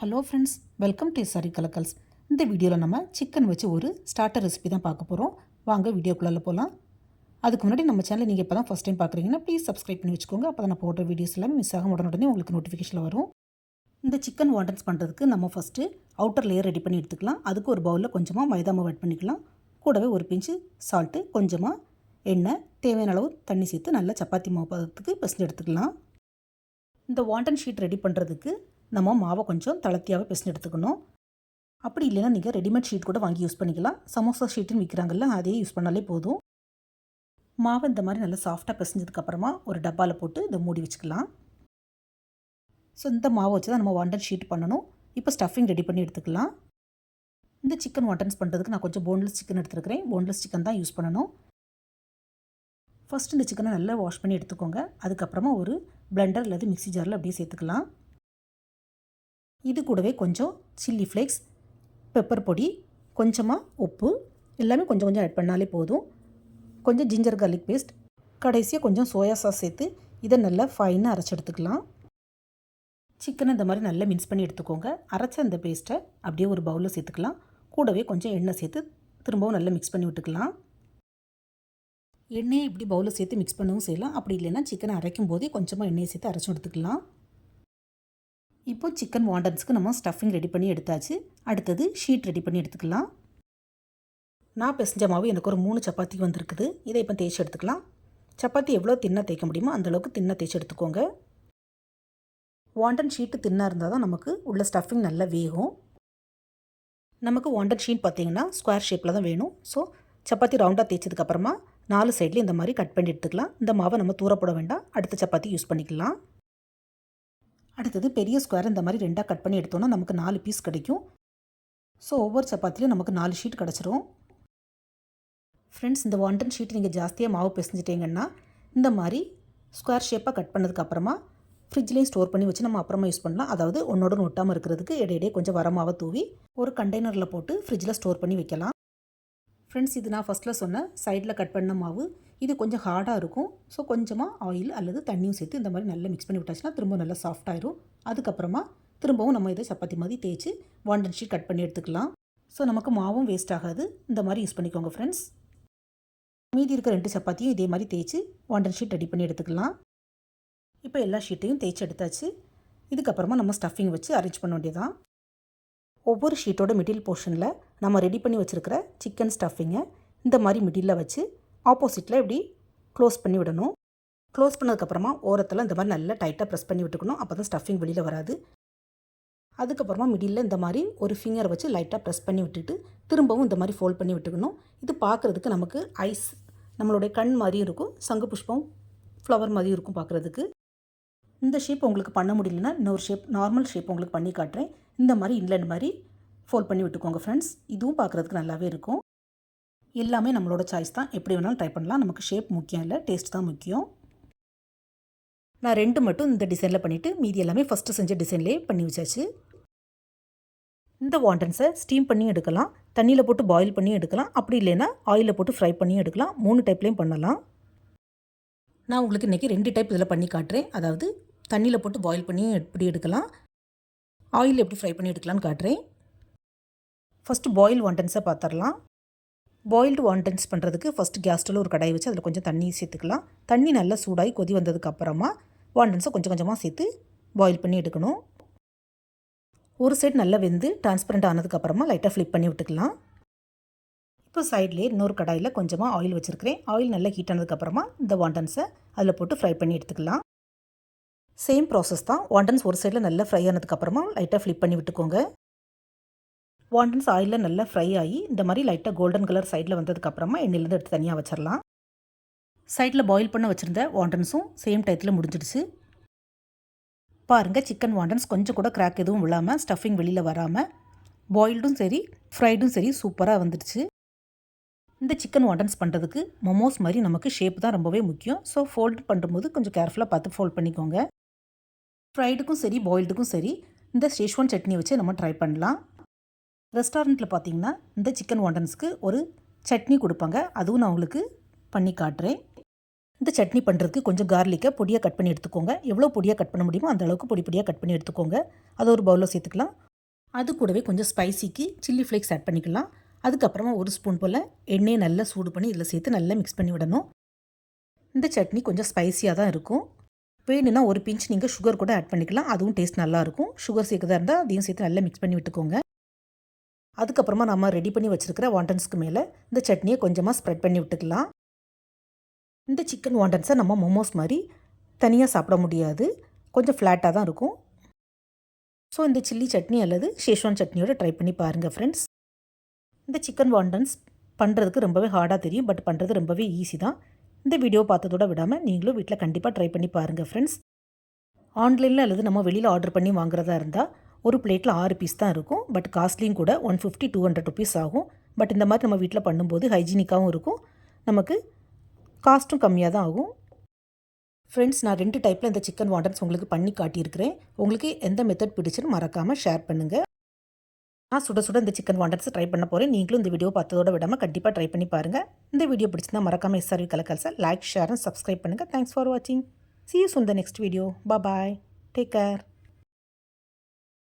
Hello friends welcome to சரி கலக்கல்ஸ் இந்த வீடியோவில் நம்ம சிக்கன் வச்சு ஒரு ஸ்டார்டர் ரெசிபி தான் பார்க்க போகிறோம் வாங்க வீடியோக்குள்ளே போகலாம் அதுக்கு முன்னாடி நம்ம சேனலை நீங்கள் இப்போ தான் ஃபஸ்ட் டைம் பார்க்குறீங்கன்னா ப்ளீஸ் சப்ஸ்கிரைப் பண்ணி வச்சுக்கோங்க. அப்போ தான் நான் போடுற வீடியோஸ் எல்லாமே மிஸ் ஆகும் உடனே உங்களுக்கு நோட்டிஃபிகேஷன் வரும். இந்த சிக்கன் வாண்டன்ஸ் பண்ணுறதுக்கு நம்ம ஃபஸ்ட்டு அவுட்டர் லேயர் ரெடி பண்ணி எடுத்துக்கலாம். அதுக்கு ஒரு பவுலில் கொஞ்சமாக மைதா மாவு ஆட் பண்ணிக்கலாம். கூடவே ஒரு பிஞ்சு சால்ட்டு கொஞ்சமாக எண்ணெய் தேவையான அளவு தண்ணி சேர்த்து நல்லா சப்பாத்தி மாவு பதத்துக்கு பிசைஞ்சு எடுத்துக்கலாம். இந்த வாண்டன் ஷீட் ரெடி பண்ணுறதுக்கு நம்ம மாவை கொஞ்சம் தளர்த்தியாகவே பிசைஞ்சு எடுத்துக்கணும். அப்படி இல்லைன்னா நீங்கள் ரெடிமேட் ஷீட் கூட வாங்கி யூஸ் பண்ணிக்கலாம். சமோசா ஷீட்டுன்னு விற்கிறாங்கல்ல அதையே யூஸ் பண்ணாலே போதும். மாவை இந்த மாதிரி நல்லா சாஃப்டாக பிசைஞ்சதுக்கப்புறமா ஒரு டப்பாவில் போட்டு இதை மூடி வச்சுக்கலாம். ஸோ இந்த மாவை வச்சு தான் நம்ம வாண்டன் ஷீட் பண்ணணும். இப்போ ஸ்டஃபிங் ரெடி பண்ணி எடுத்துக்கலாம். இந்த சிக்கன் வாட்டன்ஸ் பண்ணுறதுக்கு நான் கொஞ்சம் போன்லெஸ் சிக்கன் எடுத்துருக்கிறேன். போன்லெஸ் சிக்கன் தான் யூஸ் பண்ணணும். ஃபஸ்ட் இந்த சிக்கனை நல்லா வாஷ் பண்ணி எடுத்துக்கோங்க. அதுக்கப்புறமா ஒரு பிளெண்டர் அல்லது மிக்ஸி ஜாரில் அப்படியே சேர்த்துக்கலாம். இது கூடவே கொஞ்சம் சில்லி ஃப்ளேக்ஸ் பெப்பர் பொடி கொஞ்சமாக உப்பு எல்லாமே கொஞ்சம் கொஞ்சம் ஆட் பண்ணாலே போதும். கொஞ்சம் ஜிஞ்சர் கார்லிக் பேஸ்ட் கடைசியாக கொஞ்சம் சோயா சாஸ் சேர்த்து இதை நல்லா ஃபைனாக அரைச்சி எடுத்துக்கலாம். சிக்கனை இந்த மாதிரி நல்லா மிக்ஸ் பண்ணி எடுத்துக்கோங்க. அரைச்ச அந்த பேஸ்ட்டை அப்படியே ஒரு பவுலில் சேர்த்துக்கலாம். கூடவே கொஞ்சம் எண்ணெய் சேர்த்து திரும்பவும் நல்லா மிக்ஸ் பண்ணி விட்டுக்கலாம். எண்ணெயை இப்படி பவுலில் சேர்த்து மிக்ஸ் பண்ணவும் செய்யலாம். அப்படி இல்லைன்னா சிக்கனை அரைக்கும் போதே கொஞ்சமாக எண்ணெயை சேர்த்து அரைச்சி எடுத்துக்கலாம். இப்போ சிக்கன் வாண்டன்ஸ்க்கு நம்ம ஸ்டஃபிங் ரெடி பண்ணி எடுத்தாச்சு. அடுத்தது ஷீட் ரெடி பண்ணி எடுத்துக்கலாம். நான் பிசைஞ்ச மாவு எனக்கு ஒரு மூணு சப்பாத்தி வந்திருக்குது. இதை இப்போ தேய்ச்சி எடுத்துக்கலாம். சப்பாத்தி எவ்வளோ தின்னாக தேய்க்க முடியுமோ அந்தளவுக்கு தின்னாக தேய்ச்சி எடுத்துக்கோங்க. வாண்டன் ஷீட்டு தின்னாக இருந்தால் தான் நமக்கு உள்ள ஸ்டஃபிங் நல்லா வேகும். நமக்கு வாண்டன் ஷீட் பார்த்திங்கன்னா ஸ்கொயர் ஷேப்பில் தான் வேணும். ஸோ சப்பாத்தி ரவுண்டாக தேய்ச்சதுக்கப்புறமா நாலு சைட்லேயும் இந்த மாதிரி கட் பண்ணி எடுத்துக்கலாம். இந்த மாவை நம்ம தூர போட வேண்டாம். அடுத்த சப்பாத்தி யூஸ் பண்ணிக்கலாம். அடுத்தது பெரிய ஸ்கொயர் இந்த மாதிரி ரெண்டாக கட் பண்ணி எடுத்தோன்னா நமக்கு நாலு பீஸ் கிடைக்கும். ஸோ ஒவ்வொரு சப்பாத்திலையும் நமக்கு நாலு ஷீட் கிடச்சிரும். ஃப்ரெண்ட்ஸ் இந்த வாண்டன் ஷீட் நீங்கள் ஜாஸ்தியாக மாவு பிசைஞ்சிட்டிங்கன்னா இந்த மாதிரி ஸ்கொயர் ஷேப்பாக கட் பண்ணதுக்கப்புறமா ஃப்ரிட்ஜ்லேயும் ஸ்டோர் பண்ணி வச்சு நம்ம அப்புறமா யூஸ் பண்ணலாம். அதாவது ஒன்றோட ஒட்டாமல் இருக்கிறதுக்கு இடையிடையே கொஞ்சம் வரமாக தூவி ஒரு கண்டெய்னரில் போட்டு ஃப்ரிட்ஜில் ஸ்டோர் பண்ணி வைக்கலாம். ஃப்ரெண்ட்ஸ் இது நான் ஃபஸ்ட்டில் சொன்ன சைடில் கட் பண்ண மாவு. இது கொஞ்சம் ஹார்டாக இருக்கும். ஸோ கொஞ்சமாக ஆயில் அல்லது தண்ணியும் சேர்த்து இந்த மாதிரி நல்லா மிக்ஸ் பண்ணி விட்டாச்சுன்னா திரும்ப நல்லா சாஃப்டாயிரும் அதுக்கப்புறமா திரும்பவும் நம்ம இதை சப்பாத்தி மாதிரி தேய்ச்சி வாண்டன் ஷீட் கட் பண்ணி எடுத்துக்கலாம். ஸோ நமக்கு மாவும் வேஸ்ட் ஆகாது. இந்த மாதிரி யூஸ் பண்ணிக்கோங்க ஃப்ரெண்ட்ஸ் மீதி இருக்க ரெண்டு சப்பாத்தியும் இதே மாதிரி தேய்ச்சி வாண்டன் ஷீட் ரெடி பண்ணி எடுத்துக்கலாம். இப்போ எல்லா ஷீட்டையும் தேய்ச்சி எடுத்தாச்சு. இதுக்கப்புறமா நம்ம ஸ்டஃபிங் வச்சு அரேஞ்ச் பண்ண வேண்டியதான் ஒவ்வொரு ஷீட்டோட மிடில் போர்ஷனில் நம்ம ரெடி பண்ணி வச்சுருக்கிற சிக்கன் ஸ்டஃபிங்கை இந்த மாதிரி மிடிலில் வச்சு ஆப்போசிட்டில் இப்படி க்ளோஸ் பண்ணி விடணும். க்ளோஸ் பண்ணதுக்கப்புறமா ஓரத்தில் இந்த மாதிரி நல்லா டைட்டாக ப்ரெஸ் பண்ணி விட்டுக்கணும். அப்போ தான் ஸ்டஃபிங் வெளியில் வராது. அதுக்கப்புறமா மிடில் இந்த மாதிரி ஒரு ஃபிங்கர் வச்சு லைட்டாக ப்ரெஸ் பண்ணி விட்டுட்டு திரும்பவும் இந்த மாதிரி ஃபோல்ட் பண்ணி விட்டுக்கணும். இது பார்க்குறதுக்கு நமக்கு ஐஸ் நம்மளுடைய கண் மாதிரியும் இருக்கும். சங்கு புஷ்பம் ஃப்ளவர் மாதிரியும் இருக்கும் பார்க்குறதுக்கு இந்த ஷேப் உங்களுக்கு பண்ண முடியலன்னா இன்னொரு ஷேப் நார்மல் ஷேப் உங்களுக்கு பண்ணி காட்டுறேன். இந்த மாதிரி இன்லெண்ட் மாதிரி ஃபோல்ட் பண்ணி விட்டுக்கோங்க ஃப்ரெண்ட்ஸ் இதுவும் பார்க்குறதுக்கு நல்லாவே இருக்கும். எல்லாமே நம்மளோட சாய்ஸ் தான். எப்படி வேணாலும் ட்ரை பண்ணலாம். நமக்கு ஷேப் முக்கியம் இல்லை டேஸ்ட் தான் முக்கியம். நான் ரெண்டு மட்டும் இந்த டிசைனில் பண்ணிவிட்டு மீதி எல்லாமே ஃபஸ்ட்டு செஞ்ச டிசைன்லேயே பண்ணி வச்சாச்சு. இந்த வாண்டன்ஸை ஸ்டீம் பண்ணி எடுக்கலாம். தண்ணியில் போட்டு பாயில் பண்ணி எடுக்கலாம். அப்படி இல்லைன்னா ஆயிலில் போட்டு ஃப்ரை பண்ணி எடுக்கலாம். மூணு டைப்லேயும் பண்ணலாம். நான் உங்களுக்கு இன்றைக்கி ரெண்டு டைப் இதில் பண்ணி காட்டுறேன். அதாவது தண்ணியில் போட்டு பாயில் பண்ணி எப்படி எடுக்கலாம். ஆயில் எப்படி ஃப்ரை பண்ணி எடுக்கலாம்னு காட்டுறேன். ஃபஸ்ட்டு பாயில் வாண்டன்ஸை பார்த்துடலாம் பாயில்டு வாண்டன்ஸ் பண்ணுறதுக்கு ஃபஸ்ட்டு கேஸ் ஒரு கடாய் வச்சு அதில் கொஞ்சம் தண்ணி சேர்த்துக்கலாம். தண்ணி நல்லா சூடாகி கொதி வந்ததுக்கு அப்புறமா வாண்டன்ஸை கொஞ்சம் கொஞ்சமாக சேர்த்து பாயில் பண்ணி எடுக்கணும். ஒரு சைடு நல்லா வெந்து டிரான்ஸ்பரண்ட் ஆனதுக்கப்புறமா லைட்டாக ஃப்ளிப் பண்ணி விட்டுக்கலாம். இப்போ சைட்லேயே இன்னொரு கடாயில் கொஞ்சமாக ஆயில் வச்சுருக்கிறேன். ஆயில் நல்லா ஹீட் ஆனதுக்கப்புறமா இந்த வாண்டன்ஸை அதில் போட்டு ஃப்ரை பண்ணி எடுத்துக்கலாம். சேம் ப்ராசஸ் தான். வாண்டன்ஸ் ஒரு சைடில் நல்லா ஃப்ரை ஆனதுக்கப்புறமா லைட்டாக ஃப்ளிப் பண்ணி விட்டுக்கோங்க. வாண்டன்ஸ் ஆயிலில் நல்லா ஃப்ரை ஆகி இந்த மாதிரி லைட்டாக கோல்டன் கலர் சைடில் வந்ததுக்கப்புறமா எண்ணெயிலேருந்து எடுத்து தனியாக வச்சிடலாம் சைடில் பாயில் பண்ண வச்சுருந்த வாண்டன்ஸும் சேம் டயத்தில் முடிஞ்சிடுச்சு. பாருங்கள் சிக்கன் வாண்டன்ஸ் கொஞ்சம் கூட கிராக் எதுவும் இல்லாமல் ஸ்டஃபிங் வெளியில் வராமல் பாயில்டும் சரி ஃப்ரைடும் சரி சூப்பராக வந்துடுச்சு. இந்த சிக்கன் வாண்டன்ஸ் பண்ணுறதுக்கு மொமோஸ் மாதிரி நமக்கு ஷேப் தான் ரொம்பவே முக்கியம். ஸோ ஃபோல்டு பண்ணும்போது கொஞ்சம் கேர்ஃபுல்லாக பார்த்து ஃபோல்ட் பண்ணிக்கோங்க. ஃப்ரைடுக்கும் சரி பாயில்டுக்கும் சரி இந்த ஷேஷ்வான் சட்னி வச்சு நம்ம ட்ரை பண்ணலாம். ரெஸ்டாரண்ட்டில் பார்த்தீங்கன்னா இந்த சிக்கன் வாண்டன்ஸ்க்கு ஒரு சட்னி கொடுப்பாங்க. அதுவும் நான் உங்களுக்கு பண்ணி காட்டுறேன். இந்த சட்னி பண்ணுறதுக்கு கொஞ்சம் கார்லிக்கை பொடியாக கட் பண்ணி எடுத்துக்கோங்க. எவ்வளோ பொடியாக கட் பண்ண முடியுமோ அந்த அளவுக்கு பொடி பொடியாக கட் பண்ணி எடுத்துக்கோங்க. அதை ஒரு பவுலில் சேர்த்துக்கலாம். அது கூடவே கொஞ்சம் ஸ்பைசிக்கு சில்லி ஃப்ளேக்ஸ் ஆட் பண்ணிக்கலாம். அதுக்கப்புறமா ஒரு ஸ்பூன் போல் எண்ணெயை நல்லா சூடு பண்ணி இதில் சேர்த்து நல்லா மிக்ஸ் பண்ணி விடணும். இந்த சட்னி கொஞ்சம் ஸ்பைசியாக தான் இருக்கும். வேணும்னா ஒரு பிஞ்ச் நீங்கள் சுகர் கூட ஆட் பண்ணிக்கலாம். அதுவும் டேஸ்ட் நல்லாயிருக்கும். சுகர் சேர்க்கதா இருந்தால் அதையும் சேர்த்து நல்லா மிக்ஸ் பண்ணி விட்டுக்கோங்க. அதுக்கப்புறமா நம்ம ரெடி பண்ணி வச்சுருக்கிற வாண்டன்ஸ்க்கு மேலே இந்த சட்னியை கொஞ்சமாக ஸ்ப்ரெட் பண்ணி விட்டுக்கலாம். இந்த சிக்கன் வாண்டன்ஸை நம்ம மோமோஸ் மாதிரி தனியாக சாப்பிட முடியாது. கொஞ்சம் ஃப்ளாட்டாக தான் இருக்கும். ஸோ இந்த சில்லி சட்னி அல்லது ஷேஷ்வான் சட்னியோட ட்ரை பண்ணி பாருங்கள் ஃப்ரெண்ட்ஸ் இந்த சிக்கன் வாண்டன்ஸ் பண்ணுறதுக்கு ரொம்பவே ஹார்டாக தெரியும். பட் பண்ணுறது ரொம்பவே ஈஸி தான். இந்த வீடியோ பார்த்ததோட விடாமல் நீங்களும் வீட்டில் கண்டிப்பாக ட்ரை பண்ணி பாருங்கள் ஃப்ரெண்ட்ஸ் ஆன்லைனில் அல்லது நம்ம வெளியில் ஆர்டர் பண்ணி வாங்குறதா இருந்தால் ஒரு பிளேட்டில் ஆறு பீஸ் தான் இருக்கும். பட் காஸ்ட்லியும் கூட one fifty to hundred rupees ஆகும். பட் இந்த மாதிரி நம்ம வீட்டில் பண்ணும்போது ஹைஜீனிக்காகவும் இருக்கும். நமக்கு காஸ்ட்டும் கம்மியாக தான் ஆகும். ஃப்ரெண்ட்ஸ் நான் ரெண்டு டைப்பில் இந்த சிக்கன் வாண்டன்ஸ் உங்களுக்கு பண்ணி காட்டியிருக்கிறேன். உங்களுக்கு எந்த மெத்தட் பிடிச்சுன்னு மறக்காமல் ஷேர் பண்ணுங்கள் நான் சுட சுட இந்த சிக்கன் வாண்டன்ஸ் ட்ரை பண்ண போகிறேன் நீங்களும் இந்த வீடியோ பார்த்ததோட விடாமல் கண்டிப்பாக ட்ரை பண்ணி பாருங்கள் இந்த வீடியோ பிடிச்சிருந்தா மறக்காமல் எஸ்ஆர்வி கலக்கல்ஸை லைக் ஷேர் அண்ட் சப்ஸ்கிரைப் பண்ணுங்கள் தேங்க்ஸ் ஃபார் வாட்சிங் see you soon the next video bye take care